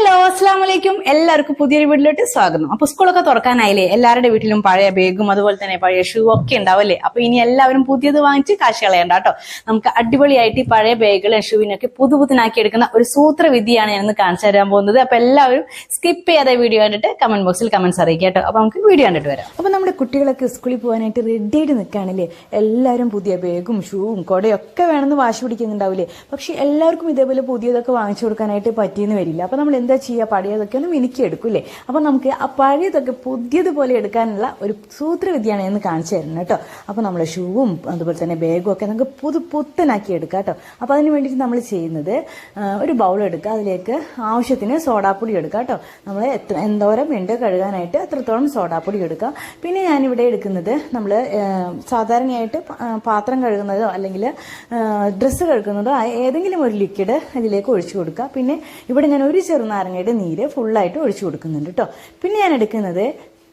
Hello അസ്സാം വലൈക്കും എല്ലാവർക്കും പുതിയൊരു വീട്ടിലോട്ട് സ്വാഗതം. അപ്പൊ സ്കൂളൊക്കെ തുറക്കാനായില്ലേ? എല്ലാവരുടെ വീട്ടിലും പഴയ ബാഗും അതുപോലെ തന്നെ പഴയ ഷൂ ഒക്കെ ഉണ്ടാവല്ലേ? അപ്പൊ ഇനി എല്ലാവരും പുതിയത് വാങ്ങിച്ച് കാശ് കളയണ്ട കേട്ടോ. നമുക്ക് അടിപൊളിയായിട്ട് ഈ പഴയ ബാഗുകളും ഷൂവിനൊക്കെ പുതുപുതിനാക്കി എടുക്കുന്ന ഒരു സൂത്രവിദ്യയാണ് ഞാൻ കാണിച്ചു തരാൻ പോകുന്നത്. അപ്പൊ എല്ലാവരും സ്കിപ്പ് ചെയ്യാതെ വീഡിയോ കണ്ടിട്ട് കമന്റ് ബോക്സിൽ കമന്റ്സ് അറിയിക്കുക കേട്ടോ. അപ്പൊ നമുക്ക് വീഡിയോ കണ്ടിട്ട് വരാം. അപ്പൊ നമ്മുടെ കുട്ടികളൊക്കെ സ്കൂളിൽ പോകാനായിട്ട് റെഡി ആയിട്ട് നിൽക്കുകയാണല്ലേ? എല്ലാവരും പുതിയ ബാഗും ഷൂവും കുടയും ഒക്കെ വേണമെന്ന് വാശി പിടിക്കുന്നുണ്ടാവില്ലേ? പക്ഷെ എല്ലാവർക്കും ഇതേപോലെ പുതിയതൊക്കെ വാങ്ങിച്ചു കൊടുക്കാനായിട്ട് പറ്റിയെന്ന് വരില്ല. അപ്പൊ നമ്മൾ എന്താ ചെയ്യുക പഴയതൊക്കെ ഒന്നും എനിക്ക് എടുക്കൂലേ അപ്പൊ നമുക്ക് ആ പഴയതൊക്കെ പുതിയതുപോലെ എടുക്കാനുള്ള ഒരു സൂത്രവിദ്യയാണ് എന്ന് കാണിച്ചു തരുന്നത് കേട്ടോ. അപ്പൊ നമ്മളെ ഷൂവും അതുപോലെ തന്നെ ബാഗും ഒക്കെ നമുക്ക് പുതു പുത്തനാക്കി എടുക്കാം കേട്ടോ. അപ്പൊ അതിന് വേണ്ടിയിട്ട് നമ്മൾ ചെയ്യുന്നത് ഒരു ബൗൾ എടുക്കുക. അതിലേക്ക് ആവശ്യത്തിന് സോഡാപ്പൊടി എടുക്കുക കേട്ടോ. നമ്മൾ എത്ര എന്തോരം വെണ്ട് കഴുകാനായിട്ട് എത്രത്തോളം സോഡാപ്പൊടി എടുക്കുക പിന്നെ ഞാനിവിടെ എടുക്കുന്നത് നമ്മൾ സാധാരണയായിട്ട് പാത്രം കഴുകുന്നതോ അല്ലെങ്കിൽ ഡ്രസ്സ് കഴുകുന്നതോ ഏതെങ്കിലും ഒരു ലിക്വിഡ് അതിലേക്ക് ഒഴിച്ചു കൊടുക്കുക. പിന്നെ ഇവിടെ ഞാൻ ഒരു ചെറുനാരങ്ങയുടെ നീര് ഫുള്ളായിട്ട് ഒഴിച്ചു കൊടുക്കുന്നുണ്ട് കേട്ടോ പിന്നെ ഞാൻ എടുക്കുന്നത്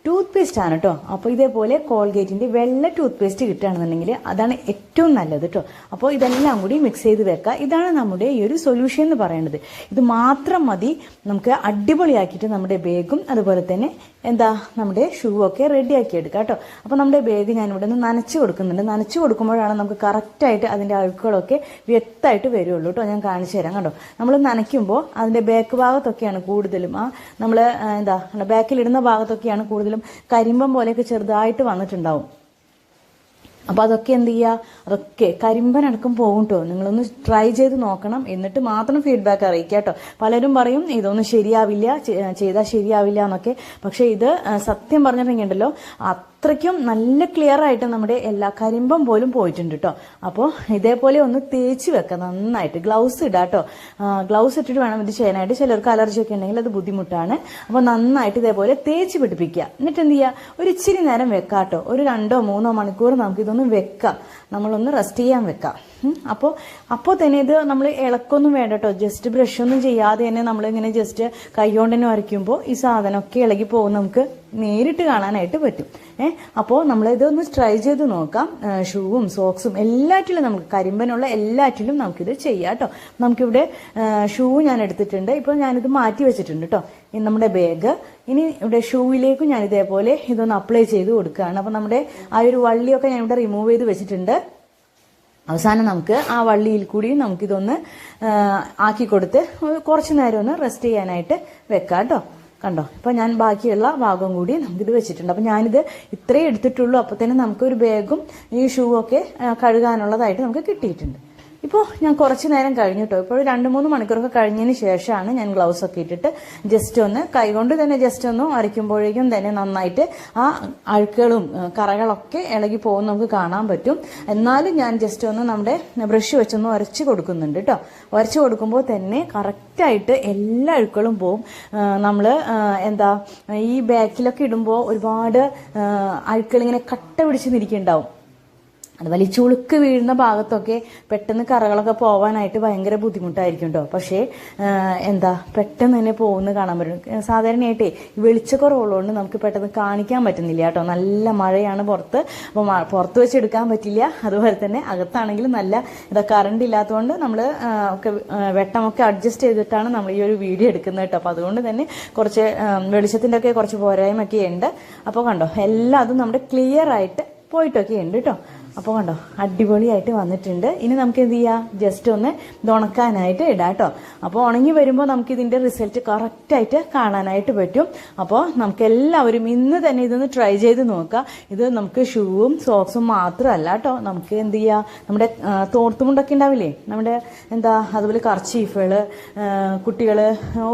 ടൂത്ത് പേസ്റ്റ് ആണ് കേട്ടോ അപ്പോൾ ഇതേപോലെ കോൾഗേറ്റിന്റെ വെള്ള ടൂത്ത് പേസ്റ്റ് കിട്ടുകയാണെന്നുണ്ടെങ്കിൽ അതാണ് ഏറ്റവും നല്ലത് കേട്ടോ അപ്പോൾ ഇതെല്ലാം കൂടി മിക്സ് ചെയ്ത് വെക്കുക. ഇതാണ് നമ്മുടെ ഈ ഒരു സൊല്യൂഷൻ എന്ന് പറയുന്നത് ഇത് മാത്രം മതി. നമുക്ക് അടിപൊളിയാക്കിയിട്ട് നമ്മുടെ ബാഗും അതുപോലെ തന്നെ എന്താ നമ്മുടെ ഷൂ ഒക്കെ റെഡിയാക്കി എടുക്കാം കേട്ടോ അപ്പോൾ നമ്മുടെ ബാഗ് ഞാൻ ഇവിടെ നിന്ന് നനച്ച് കൊടുക്കുന്നുണ്ട്. നനച്ച് കൊടുക്കുമ്പോഴാണ് നമുക്ക് കറക്റ്റായിട്ട് അതിന്റെ അഴുക്കുകളൊക്കെ വ്യക്തമായിട്ട് വരുള്ളൂ കേട്ടോ ഞാൻ കാണിച്ചു തരാം കേട്ടോ നമ്മൾ നനയ്ക്കുമ്പോൾ അതിന്റെ ബാക്ക് ഭാഗത്തൊക്കെയാണ് കൂടുതലും ആ നമ്മൾ എന്താ ബാക്കിലിടുന്ന ഭാഗത്തൊക്കെയാണ് കൂടുതലും കരിമ്പം പോലെയൊക്കെ ചെറുതായിട്ട് വന്നിട്ടുണ്ടാവും. അപ്പോൾ അതൊക്കെ എന്ത് ചെയ്യുക അതൊക്കെ കരിമ്പനടക്കം പോകും കേട്ടോ നിങ്ങളൊന്ന് ട്രൈ ചെയ്ത് നോക്കണം. എന്നിട്ട് മാത്രം ഫീഡ്ബാക്ക് അറിയിക്കുക കേട്ടോ പലരും പറയും ഇതൊന്നും ശരിയാവില്ല. ചെയ്താൽ ശരിയാവില്ല എന്നൊക്കെ. പക്ഷേ ഇത് സത്യം പറഞ്ഞിട്ടുണ്ടെങ്കിൽ ഉണ്ടല്ലോ അത്രയ്ക്കും നല്ല ക്ലിയർ ആയിട്ട് നമ്മുടെ എല്ലാ കരിമ്പം പോലും പോയിട്ടുണ്ട് കേട്ടോ അപ്പോൾ ഇതേപോലെ ഒന്ന് തേച്ച് വെക്കുക നന്നായിട്ട്. ഗ്ലൗസ് ഇടുക കേട്ടോ ഗ്ലൗസ് ഇട്ടിട്ട് വേണം ഇത് ചെയ്യാനായിട്ട്. ചിലർക്ക് അലർജി ഒക്കെ ഉണ്ടെങ്കിൽ അത് ബുദ്ധിമുട്ടാണ്. അപ്പോൾ നന്നായിട്ട് ഇതേപോലെ തേച്ച് പിടിപ്പിക്കുക. എന്നിട്ട് എന്ത് ചെയ്യുക ഒരു ഇച്ചിരി നേരം വെക്കാം കേട്ടോ ഒരു രണ്ടോ മൂന്നോ മണിക്കൂർ നമുക്ക് ഇതൊന്ന് വെക്കാം. നമ്മളൊന്ന് റെസ്റ്റ് ചെയ്യാൻ വെക്കാം. അപ്പോൾ അപ്പോൾ തന്നെ ഇത് നമ്മൾ ഇളക്കൊന്നും വേണ്ട കേട്ടോ ജസ്റ്റ് ബ്രഷ് ഒന്നും ചെയ്യാതെ തന്നെ നമ്മളിങ്ങനെ ജസ്റ്റ് കൈകൊണ്ട് തന്നെ വരയ്ക്കുമ്പോൾ ഈ സാധനമൊക്കെ ഇളകി പോകും നമുക്ക്. നേരിട്ട് കാണാനായിട്ട് പറ്റും. ഏഹ് അപ്പോൾ നമ്മൾ ഇതൊന്ന് ട്രൈ ചെയ്ത് നോക്കാം. ഷൂവും സോക്സും എല്ലാറ്റിലും നമുക്ക് കരിമ്പനുള്ള എല്ലാറ്റിലും നമുക്കിത് ചെയ്യാം കേട്ടോ നമുക്കിവിടെ ഷൂ ഞാൻ എടുത്തിട്ടുണ്ട്. ഇപ്പോൾ ഞാനിത് മാറ്റി വെച്ചിട്ടുണ്ട് കേട്ടോ ഇനി നമ്മുടെ ബാഗ് ഇനി ഇവിടെ ഷൂവിലേക്കും ഞാൻ ഇതേപോലെ ഇതൊന്ന് അപ്ലൈ ചെയ്ത് കൊടുക്കുകയാണ്. അപ്പോൾ നമ്മുടെ ആ ഒരു വള്ളിയൊക്കെ ഞാൻ ഇവിടെ റിമൂവ് ചെയ്ത് വെച്ചിട്ടുണ്ട്. അവസാനം നമുക്ക് ആ വള്ളിയിൽ കൂടി നമുക്കിതൊന്ന് ആക്കി കൊടുത്ത് കുറച്ച് നേരം ഒന്ന് റെസ്റ്റ് ചെയ്യാനായിട്ട് വെക്കാം കേട്ടോ കണ്ടോ? ഇപ്പൊ ഞാൻ ബാക്കിയുള്ള ഭാഗം കൂടി നമുക്കിത് വെച്ചിട്ടുണ്ട്. അപ്പൊ ഞാനിത് ഇത്രേ എടുത്തിട്ടുള്ളൂ. അപ്പോൾ തന്നെ നമുക്കൊരു ബാഗും ഈ ഷൂ ഒക്കെ കഴുകാനുള്ളതായിട്ട് നമുക്ക് കിട്ടിയിട്ടുണ്ട്. ഇപ്പോൾ ഞാൻ കുറച്ച് നേരം കഴിഞ്ഞു കേട്ടോ ഇപ്പോൾ രണ്ട് മൂന്ന് മണിക്കൂറൊക്കെ കഴിഞ്ഞതിന് ശേഷമാണ് ഞാൻ ഗ്ലൗസ് ഒക്കെ ഇട്ടിട്ട് ജസ്റ്റ് ഒന്ന് കൈകൊണ്ട് തന്നെ ജസ്റ്റ് ഒന്ന് അരയ്ക്കുമ്പോഴേക്കും തന്നെ നന്നായിട്ട് ആ അഴുക്കുകളും കറകളൊക്കെ ഇളകി പോകുന്ന നമുക്ക് കാണാൻ പറ്റും. എന്നാലും ഞാൻ ജസ്റ്റ് ഒന്ന് നമ്മുടെ ബ്രഷ് വെച്ചൊന്ന് ഉരച്ച് കൊടുക്കുന്നുണ്ട് കേട്ടോ ഉരച്ച് കൊടുക്കുമ്പോൾ തന്നെ കറക്റ്റായിട്ട് എല്ലാ അഴുക്കുകളും പോവും. നമ്മൾ എന്താ ഈ ബാക്കിലൊക്കെ ഇടുമ്പോൾ ഒരുപാട് അഴുക്കൾ ഇങ്ങനെ കട്ട പിടിച്ച് നിൽക്കുന്നുണ്ടാവും അത് വലിച്ചുളുക്ക് വീഴുന്ന ഭാഗത്തൊക്കെ പെട്ടെന്ന് കറകളൊക്കെ പോവാനായിട്ട് ഭയങ്കര ബുദ്ധിമുട്ടായിരിക്കും കേട്ടോ പക്ഷേ എന്താ പെട്ടെന്ന് തന്നെ പോകുന്ന കാണാൻ പറ്റും. സാധാരണയായിട്ടേ ഈ വെളിച്ചക്കുറവുള്ളതുകൊണ്ട് നമുക്ക് പെട്ടെന്ന് കാണിക്കാൻ പറ്റുന്നില്ല കേട്ടോ നല്ല മഴയാണ് പുറത്ത്. അപ്പോൾ പുറത്ത് വെച്ച് എടുക്കാൻ പറ്റില്ല. അതുപോലെ തന്നെ അകത്താണെങ്കിലും നല്ല ഇതാ കറണ്ട് ഇല്ലാത്തതുകൊണ്ട് നമ്മൾ ഒക്കെ വെട്ടമൊക്കെ അഡ്ജസ്റ്റ് ചെയ്തിട്ടാണ് നമ്മൾ ഈ ഒരു വീഡിയോ എടുക്കുന്നത് കേട്ടോ അപ്പോൾ അതുകൊണ്ട് തന്നെ കുറച്ച് വെളിച്ചത്തിന്റെ ഒക്കെ കുറച്ച് പോരായ്മയൊക്കെ ഉണ്ട്. അപ്പോൾ കണ്ടോ എല്ലാം അതും നമ്മുടെ ക്ലിയർ ആയിട്ട് പോയിട്ടൊക്കെ ഉണ്ട് കേട്ടോ അപ്പോൾ കണ്ടോ അടിപൊളിയായിട്ട് വന്നിട്ടുണ്ട്. ഇനി നമുക്ക് എന്ത് ചെയ്യാം? ജസ്റ്റ് ഒന്ന് ഉണക്കാനായിട്ട് ഇടാം കേട്ടോ അപ്പോൾ ഉണങ്ങി വരുമ്പോൾ നമുക്ക് ഇതിന്റെ റിസൾട്ട് കറക്റ്റായിട്ട് കാണാനായിട്ട് പറ്റും. അപ്പോൾ നമുക്ക് എല്ലാവരും ഇന്ന് തന്നെ ഇതൊന്ന് ട്രൈ ചെയ്ത് നോക്കാം. ഇത് നമുക്ക് ഷൂവും സോക്സും മാത്രമല്ല കേട്ടോ നമുക്ക് എന്ത് ചെയ്യാം? നമ്മുടെ തോർത്തുമുണ്ടൊക്കെ ഉണ്ടാവില്ലേ? നമ്മുടെ എന്താ അതുപോലെ കർച്ചീഫുകൾ കുട്ടികൾ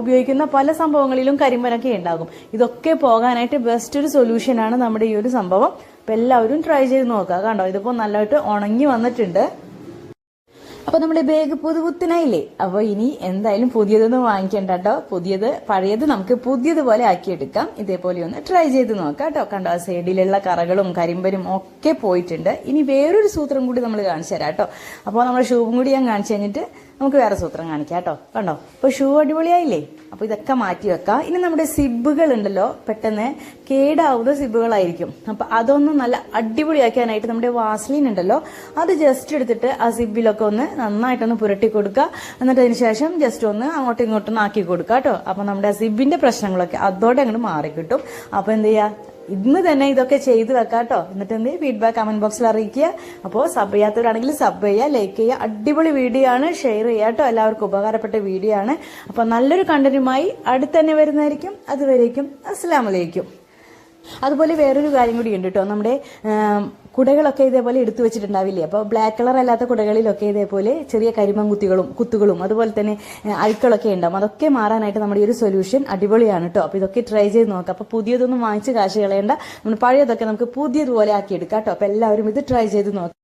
ഉപയോഗിക്കുന്ന പല സംഭവങ്ങളിലും കരിമ്പനൊക്കെ ഉണ്ടാകും. ഇതൊക്കെ പോകാനായിട്ട് ബെസ്റ്റ് ഒരു സൊല്യൂഷനാണ് നമ്മുടെ ഈ ഒരു സംഭവം. അപ്പം എല്ലാവരും ട്രൈ ചെയ്ത് നോക്കുക കണ്ടോ? ഇതിപ്പോൾ നല്ലതായിട്ട് ഉണങ്ങി വന്നിട്ടുണ്ട്. അപ്പൊ നമ്മുടെ ബാഗ് പുതുപുത്തനായില്ലേ അപ്പൊ ഇനി എന്തായാലും പുതിയതൊന്നും വാങ്ങിക്കണ്ട കേട്ടോ. പുതിയത് പഴയത് നമുക്ക് പുതിയതുപോലെ ആക്കിയെടുക്കാം. ഇതേപോലെ ഒന്ന് ട്രൈ ചെയ്ത് നോക്കാം കേട്ടോ. കണ്ടോ? ആ സൈഡിലുള്ള കറകളും കരിമ്പരും ഒക്കെ പോയിട്ടുണ്ട്. ഇനി വേറൊരു സൂത്രം കൂടി നമ്മൾ കാണിച്ചു തരാം കേട്ടോ. അപ്പോൾ നമ്മുടെ ഷൂവും കൂടി ഞാൻ കാണിച്ചു കഴിഞ്ഞിട്ട് നമുക്ക് വേറെ സൂത്രം കാണിക്കാം കേട്ടോ. കണ്ടോ? അപ്പൊ ഷൂ അടിപൊളിയായില്ലേ? അപ്പൊ ഇതൊക്കെ മാറ്റി വെക്കാം. ഇനി നമ്മുടെ സിബുകൾ ഉണ്ടല്ലോ പെട്ടെന്ന് കേടാവുന്ന സിബുകളായിരിക്കും അപ്പൊ അതൊന്നും നല്ല അടിപൊളിയാക്കാനായിട്ട് നമ്മുടെ വാസ്ലിൻ ഉണ്ടല്ലോ അത് ജസ്റ്റ് എടുത്തിട്ട് ആ സിബിലൊക്കെ ഒന്ന് നന്നായിട്ടൊന്ന് പുരട്ടി കൊടുക്കുക. എന്നിട്ട് അതിനുശേഷം ജസ്റ്റ് ഒന്ന് അങ്ങോട്ടും ഇങ്ങോട്ടും ആക്കി കൊടുക്കുക കേട്ടോ. അപ്പൊ നമ്മുടെ സിബിന്റെ പ്രശ്നങ്ങളൊക്കെ അതോടെ അങ്ങോട്ട് മാറി കിട്ടും അപ്പൊ എന്ത് ചെയ്യാ? ഇന്ന് തന്നെ ഇതൊക്കെ ചെയ്ത് വെക്കാട്ടോ. കേട്ടോ എന്നിട്ട് എന്ത് ഫീഡ്ബാക്ക് കമന്റ് ബോക്സിൽ അറിയിക്കുക. അപ്പോൾ സബ് ചെയ്യാത്തവരാണെങ്കിൽ സബ് ചെയ്യുക ലൈക്ക് ചെയ്യുക. അടിപൊളി വീഡിയോ ആണ്. ഷെയർ ചെയ്യുക കേട്ടോ എല്ലാവർക്കും ഉപകാരപ്പെട്ട വീഡിയോ ആണ്. അപ്പോൾ നല്ലൊരു കണ്ടന്റുമായി അടുത്ത് തന്നെ വരുന്നതായിരിക്കും. അതുവരേക്കും അസ്സാം വലൈക്കും അതുപോലെ വേറൊരു കാര്യം കൂടി ഉണ്ട് കേട്ടോ നമ്മുടെ കുടകളൊക്കെ ഇതേപോലെ എടുത്തു വെച്ചിട്ടുണ്ടാവില്ലേ? അപ്പോൾ ബ്ലാക്ക് കളർ അല്ലാത്ത കുടകളിലൊക്കെ ഇതേപോലെ ചെറിയ കരിമം കുത്തികളും കുത്തുകളും അതുപോലെ തന്നെ അഴുക്കളൊക്കെ ഉണ്ടാവും. അതൊക്കെ മാറാനായിട്ട് നമ്മുടെ ഈ ഒരു സൊല്യൂഷൻ അടിപൊളിയാണ് കേട്ടോ അപ്പോൾ ഇതൊക്കെ ട്രൈ ചെയ്ത് നോക്കാം. അപ്പോൾ പുതിയതൊന്നും വാങ്ങിച്ച് കാശ് കളയേണ്ട. നമ്മൾ പഴയതൊക്കെ നമുക്ക് പുതിയതുപോലെ ആക്കിയെടുക്കാം കേട്ടോ അപ്പോൾ എല്ലാവരും ഇത് ട്രൈ ചെയ്ത് നോക്കാം